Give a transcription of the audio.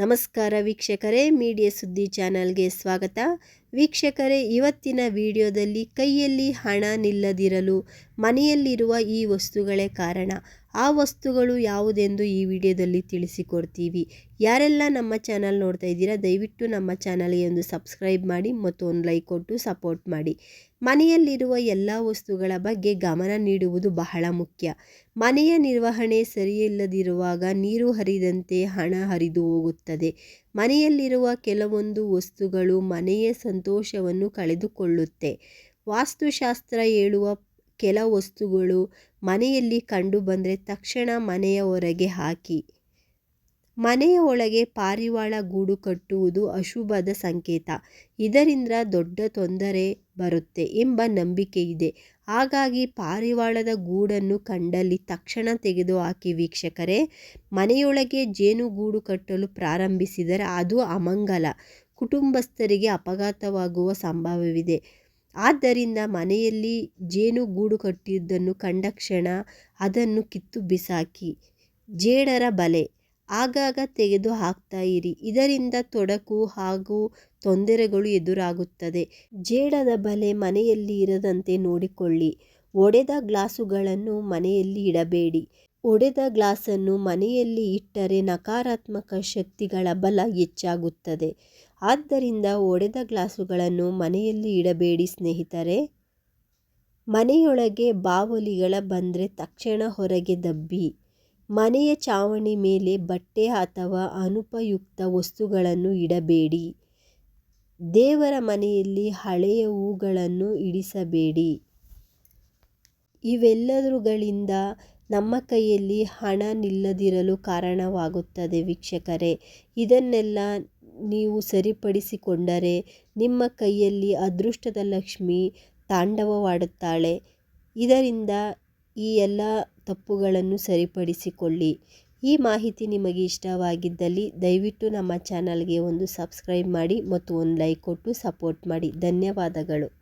ನಮಸ್ಕಾರ ವೀಕ್ಷಕರೇ, ಮೀಡಿಯಾ ಸುದ್ದಿ ಚಾನೆಲ್ಗೆ ಸ್ವಾಗತ. ವೀಕ್ಷಕರೇ, ಇವತ್ತಿನ ವಿಡಿಯೋದಲ್ಲಿ ಕೈಯಲ್ಲಿ ಹಣ ನಿಲ್ಲದಿರಲು ಮನೆಯಲ್ಲಿರುವ ಈ ವಸ್ತುಗಳೇ ಕಾರಣ. ಆ ವಸ್ತುಗಳು ಯಾವುದೆಂದು ಈ ವಿಡಿಯೋದಲ್ಲಿ ತಿಳಿಸಿಕೊಡ್ತೀವಿ. ಯಾರೆಲ್ಲ ನಮ್ಮ ಚಾನಲ್ ನೋಡ್ತಾ ಇದ್ದೀರಾ, ದಯವಿಟ್ಟು ನಮ್ಮ ಚಾನಲ್ಗೆ ಒಂದು ಸಬ್ಸ್ಕ್ರೈಬ್ ಮಾಡಿ ಮತ್ತು ಒಂದು ಲೈಕ್ ಕೊಟ್ಟು ಸಪೋರ್ಟ್ ಮಾಡಿ. ಮನೆಯಲ್ಲಿರುವ ಎಲ್ಲ ವಸ್ತುಗಳ ಬಗ್ಗೆ ಗಮನ ನೀಡುವುದು ಬಹಳ ಮುಖ್ಯ. ಮನೆಯ ನಿರ್ವಹಣೆ ಸರಿಯಿಲ್ಲದಿರುವಾಗ ನೀರು ಹರಿದಂತೆ ಹಣ ಹರಿದು ಹೋಗುತ್ತದೆ. ಮನೆಯಲ್ಲಿರುವ ಕೆಲವೊಂದು ವಸ್ತುಗಳು ಮನೆಯ ಸಂತೋಷವನ್ನು ಕಳೆದುಕೊಳ್ಳುತ್ತೆ. ವಾಸ್ತುಶಾಸ್ತ್ರ ಹೇಳುವ ಕೆಲ ವಸ್ತುಗಳು ಮನೆಯಲ್ಲಿ ಕಂಡುಬಂದರೆ ತಕ್ಷಣ ಮನೆಯ ಹೊರಗೆ ಹಾಕಿ. ಮನೆಯ ಒಳಗೆ ಪಾರಿವಾಳ ಗೂಡು ಕಟ್ಟುವುದು ಅಶುಭದ ಸಂಕೇತ. ಇದರಿಂದ ದೊಡ್ಡ ತೊಂದರೆ ಬರುತ್ತೆ ಎಂಬ ನಂಬಿಕೆ ಇದೆ. ಹಾಗಾಗಿ ಪಾರಿವಾಳದ ಗೂಡನ್ನು ಕಂಡಲ್ಲಿ ತಕ್ಷಣ ತೆಗೆದು ಹಾಕಿ ವೀಕ್ಷಕರೇ. ಮನೆಯೊಳಗೆ ಜೇನು ಗೂಡು ಕಟ್ಟಲು ಪ್ರಾರಂಭಿಸಿದರೆ ಅದು ಅಮಂಗಲ. ಕುಟುಂಬಸ್ಥರಿಗೆ ಅಪಘಾತವಾಗುವ ಸಂಭವವಿದೆ. ಆದ್ದರಿಂದ ಮನೆಯಲ್ಲಿ ಜೇನು ಗೂಡು ಕಟ್ಟಿದ್ದನ್ನು ಕಂಡ ಕ್ಷಣ ಅದನ್ನು ಕಿತ್ತು ಬಿಸಾಕಿ, ಜೇಡರ ಬಲೆ, ಆಗಾಗ ತೆಗೆದು ಹಾಕ್ತಾ ಇರಿ. ಇದರಿಂದ ತೊಡಕು ಹಾಗೂ ತೊಂದರೆಗಳು ಎದುರಾಗುತ್ತದೆ. ಜೇಡದ ಬಲೆ ಮನೆಯಲ್ಲಿ ಇರದಂತೆ ನೋಡಿಕೊಳ್ಳಿ. ಒಡೆದ ಗ್ಲಾಸುಗಳನ್ನು ಮನೆಯಲ್ಲಿ ಇಡಬೇಡಿ. ಒಡೆದ ಗ್ಲಾಸನ್ನು ಮನೆಯಲ್ಲಿ ಇಟ್ಟರೆ ನಕಾರಾತ್ಮಕ ಶಕ್ತಿಗಳ ಬಲ ಹೆಚ್ಚಾಗುತ್ತದೆ. ಆದ್ದರಿಂದ ಒಡೆದ ಗ್ಲಾಸುಗಳನ್ನು ಮನೆಯಲ್ಲಿ ಇಡಬೇಡಿ ಸ್ನೇಹಿತರೆ. ಮನೆಯೊಳಗೆ ಬಾವಲಿಗಳ ಬಂದರೆ ತಕ್ಷಣ ಹೊರಗೆ ದಬ್ಬಿ. ಮನೆಯ ಚಾವಣಿ ಮೇಲೆ ಬಟ್ಟೆ ಅಥವಾ ಅನುಪಯುಕ್ತ ವಸ್ತುಗಳನ್ನು ಇಡಬೇಡಿ. ದೇವರ ಮನೆಯಲ್ಲಿ ಹಳೆಯ ಹೂಗಳನ್ನು ಇಡಿಸಬೇಡಿ. ಇವೆಲ್ಲದರುಗಳಿಂದ ನಮ್ಮ ಕೈಯಲ್ಲಿ ಹಣ ನಿಲ್ಲದಿರಲು ಕಾರಣವಾಗುತ್ತದೆ ವೀಕ್ಷಕರೇ. ಇದನ್ನೆಲ್ಲ ನೀವು ಸರಿಪಡಿಸಿಕೊಂಡರೆ ನಿಮ್ಮ ಕೈಯಲ್ಲಿ ಅದೃಷ್ಟದ ಲಕ್ಷ್ಮಿ ತಾಂಡವವಾಡುತ್ತಾಳೆ. ಇದರಿಂದ ಈ ಎಲ್ಲ ತಪ್ಪುಗಳನ್ನು ಸರಿಪಡಿಸಿಕೊಳ್ಳಿ. ಈ ಮಾಹಿತಿ ನಿಮಗೆ ಇಷ್ಟವಾಗಿದ್ದಲ್ಲಿ ದಯವಿಟ್ಟು ನಮ್ಮ ಚಾನಲ್ಗೆ ಒಂದು ಸಬ್ಸ್ಕ್ರೈಬ್ ಮಾಡಿ ಮತ್ತು ಒಂದು ಲೈಕ್ ಕೊಟ್ಟು ಸಪೋರ್ಟ್ ಮಾಡಿ. ಧನ್ಯವಾದಗಳು.